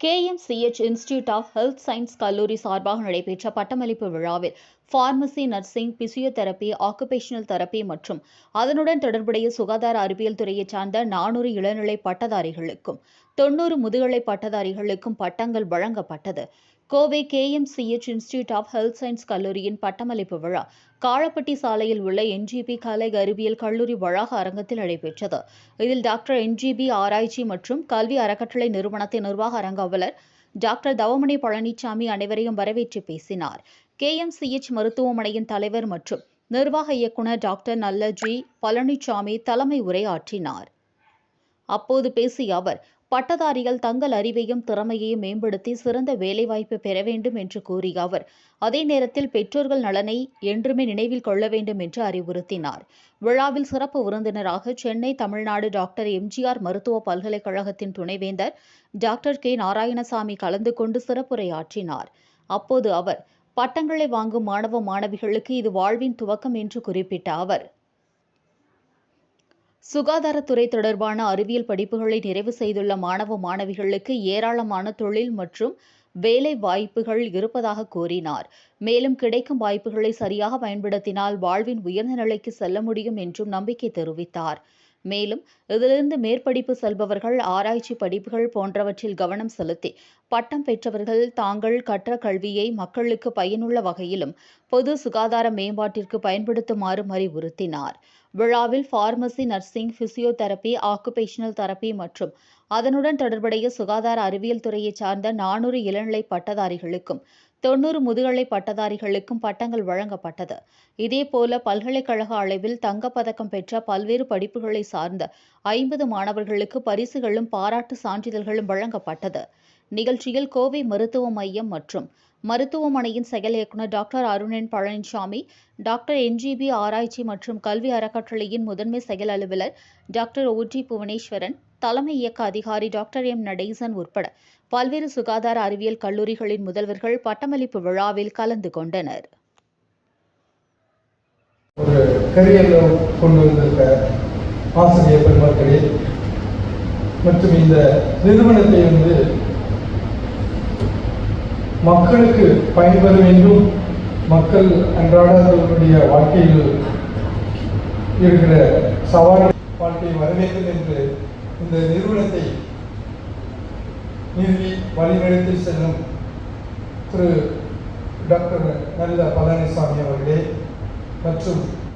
KMCH institute of health science கல்லூரி சார்பாக நடைபெற்ற பட்டமளிப்பு விழாவில் pharmacy nursing physiotherapy occupational therapy மற்றும் அதனுடன் தொடர்புடைய சுகாதார அறிவியல் துறையைச் சார்ந்த நானூறு இளநிலை பட்டதாரிகளுக்கும் தொன்னூறு முதுகலை பட்டதாரிகளுக்கும் பட்டங்கள் வழங்கப்பட்டது. Kovai KMCH institute of health science கல்லூரியின் பட்டமளிப்பு விழா காளப்பட்டி சாலையில் உள்ள என்ஜிபி கலை அறிவியல் கல்லூரி வளாக அரங்கத்தில் நடைபெற்றது. இதில் டாக்டர் என்ஜிபி ஆராய்ச்சி மற்றும் கல்வி அறக்கட்டளை நிறுவனத்தின் நிர்வாக அரங்க அலுவலர் டாக்டர் தவமணி பழனிசாமி அனைவரையும் வரவேற்று பேசினார். கேஎம்சிஎச் மருத்துவமனையின் தலைவர் மற்றும் நிர்வாக இயக்குனர் டாக்டர் நல்லஜி பழனிசாமி தலைமை உரையாற்றினார். அப்போது பேசிய அவர் பட்டதாரிகள் தங்கள் அறிவையும் திறமையையும் மேம்படுத்தி சிறந்த வேலைவாய்ப்பு பெற வேண்டும் என்று கூறிய அவர். அதே நேரத்தில் பெற்றோர்கள் நலனை என்றுமே நினைவில் கொள்ள வேண்டும் என்று அறிவுறுத்தினார். விழாவில் சிறப்பு விருந்தினராக சென்னை தமிழ்நாடு டாக்டர் எம்ஜிஆர் மருத்துவ பல்கலைக்கழகத்தின் துணைவேந்தர் டாக்டர் கே. நாராயணசாமி கலந்து கொண்டு சிறப்புரையாற்றினார். அப்போது அவர் பட்டங்களை வாங்கும் மாணவ மாணவிகளுக்கு இது வாழ்வின் துவக்கம் என்று குறிப்பிட்ட அவர் சுகாதாரத்துறை தொடர்பான அறிவியல் படிப்புகளை நிறைவு செய்துள்ள மாணவ மாணவிகளுக்கு ஏராளமான தொழில் மற்றும் வேலை வாய்ப்புகள் இருப்பதாக கூறினார். மேலும் கிடைக்கும் வாய்ப்புகளை சரியாக பயன்படுத்தினால் வாழ்வின் உயர்ந்த நிலைக்கு செல்ல முடியும் என்றும் நம்பிக்கை தெரிவித்தார். மேலும் இதிலிருந்து மேற்படிப்பு செல்பவர்கள் ஆராய்ச்சி படிப்புகள் போன்றவற்றில் கவனம் செலுத்தி பட்டம் பெற்றவர்கள் தாங்கள் கற்ற கல்வியை மக்களுக்கு பயனுள்ள வகையிலும் பொது சுகாதார மேம்பாட்டிற்கு பயன்படுத்துமாறும் அறிவுறுத்தினார். விழாவில் pharmacy nursing physiotherapy occupational therapy மற்றும் அதனுடன் தொடர்புடைய சுகாதார அறிவியல் துறையைச் சார்ந்த நானூறு இளநிலை பட்டதாரிகளுக்கும் தொன்னூறு முதுகலை பட்டதாரிகளுக்கும் பட்டங்கள் வழங்கப்பட்டது. இதேபோல பல்கலைக்கழக அளவில் தங்கப்பதக்கம் பெற்ற பல்வேறு படிப்புகளை சார்ந்த ஐம்பது மாணவர்களுக்கு பரிசுகளும் பாராட்டு சான்றிதழ்களும் வழங்கப்பட்டது. நிகழ்ச்சியில் கோவை மருத்துவ மையம் மற்றும் மருத்துவமனையின் செயல் இயக்குநர் doctor Arunan Palanisamy doctor NGP ஆராய்ச்சி மற்றும் கல்வி அறக்கட்டளையின் முதன்மை செயல் அலுவலர் டாக்டர் ஓடி புவனேஸ்வரன் தலைமை இயக்க அதிகாரி டாக்டர் எம். நடேசன் உட்பட பல்வேறு சுகாதார அறிவியல் கல்லூரிகளின் முதல்வர்கள் பட்டமளிப்பு விழாவில் கலந்து கொண்டனர். ஒரு கரியரில் கொண்டு வந்திருக்க ஆசிரியர் பெருமக்களே மற்றும் இந்த நிறுவனத்தை வந்து மக்களுக்கு பயன்பெறும் என்றும் மக்கள் அன்றாடங்களுடைய வாழ்க்கையில் இருக்கிற சவால் வாழ்க்கையை வரவேண்டும் என்று இந்த நிறுவனத்தை இறுதி வழிநடத்தி செல்லும் திரு டாக்டர் நல்ல பழனிசாமி அவர்களே மற்றும்